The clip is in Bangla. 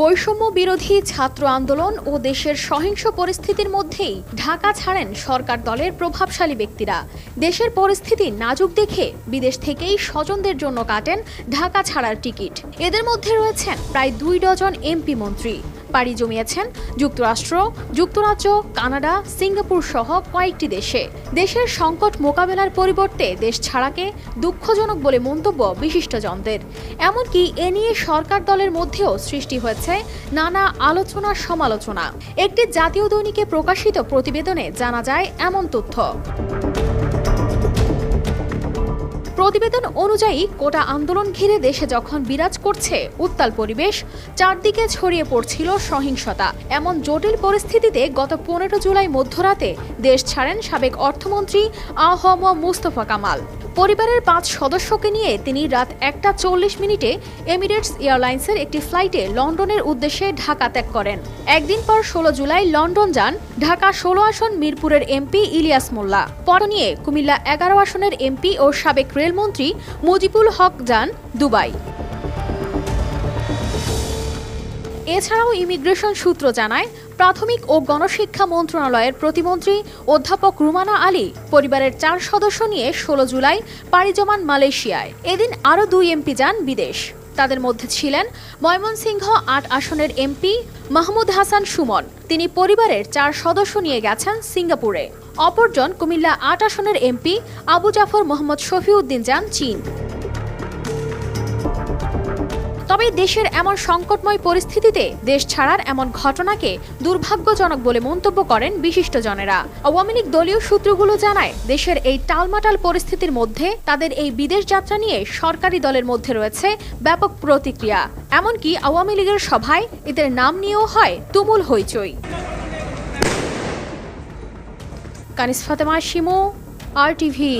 বৈষম্য বিরোধী ছাত্র আন্দোলন ও দেশের সহিংস পরিস্থিতির মধ্যেই ঢাকা ছাড়েন সরকার দলের প্রভাবশালী ব্যক্তিরা। দেশের পরিস্থিতি নাজুক দেখে বিদেশ থেকেই স্বজনদের জন্য কাটেন ঢাকা ছাড়ার টিকিট। এদের মধ্যে রয়েছেন প্রায় দুই ডজন এমপি মন্ত্রী। পাড়ি জমিয়েছেন যুক্তরাষ্ট্র, যুক্তরাজ্য, কানাডা, সিঙ্গাপুর সহ কয়েকটি দেশে। দেশের সংকট মোকাবেলার পরিবর্তে দেশ ছাড়াকে দুঃখজনক বলে মন্তব্য বিশিষ্টজনদের। এমনকি এ নিয়ে সরকার দলের মধ্যেও সৃষ্টি হয়েছে নানা আলোচনা সমালোচনা। একটি জাতীয় দৈনিকে প্রকাশিত প্রতিবেদনে জানা যায় এমন তথ্য। প্রতিবেদন অনুযায়ী, কোটা আন্দোলন ঘিরে দেশে যখন বিরাজ করছে উত্তাল পরিবেশ, চারদিকে ছড়িয়ে পড়ছিল সহিংসতা। এমন জটিল পরিস্থিতিতে গত পনেরো জুলাই মধ্যরাতে দেশ ছাড়েন সাবেক অর্থমন্ত্রী আহম মুস্তফা কামাল। পরিবারের পাঁচ সদস্যকে নিয়ে তিনি রাত একটা চল্লিশ মিনিটে এমিরেটস এয়ারলাইন্সের একটি ফ্লাইটে লন্ডনের উদ্দেশ্যে ঢাকা ত্যাগ করেন। একদিন পর ষোলো জুলাই লন্ডন যান ঢাকা ষোলো আসন মিরপুরের এমপি ইলিয়াস মোল্লা। পর নিয়ে কুমিল্লা এগারো আসনের এমপি ও সাবেক রেলমন্ত্রী মুজিবুল হক যান দুবাই। এছাড়াও ইমিগ্রেশন সূত্র জানায় প্রাথমিক ও গণশিক্ষা মন্ত্রণালয়ের প্রতিমন্ত্রী অধ্যাপক রুমানা আলী পরিবারের চার সদস্য নিয়ে ষোলো জুলাই পাড়ি জমান মালয়েশিয়ায়। এদিন আরও দুই এমপি যান বিদেশ। তাদের মধ্যে ছিলেন ময়মনসিংহ আট আসনের এমপি মাহমুদ হাসান সুমন। তিনি পরিবারের চার সদস্য নিয়ে গেছেন সিঙ্গাপুরে। অপরজন কুমিল্লা আট আসনের এমপি আবু জাফর মোহাম্মদ শফিউদ্দিন যান চীন। তবে দেশের এমন সংকটময় পরিস্থিতিতে দেশ ছাড়ার এমন ঘটনাকে দুর্ভাগ্যজনক বলে মন্তব্য করেন বিশিষ্টজনেরা। আওয়ামী লীগ দলীয় সূত্রগুলো জানায়, দেশের এই টালমাটাল পরিস্থিতির মধ্যে তাদের এই বিদেশ যাত্রা নিয়ে সরকারি দলের মধ্যে রয়েছে ব্যাপক প্রতিক্রিয়া। এমনকি আওয়ামী লীগের সভায় এদের নাম নিয়েও হয় তুমুল হইচই। Kanis Fatema, Shimu, R TV.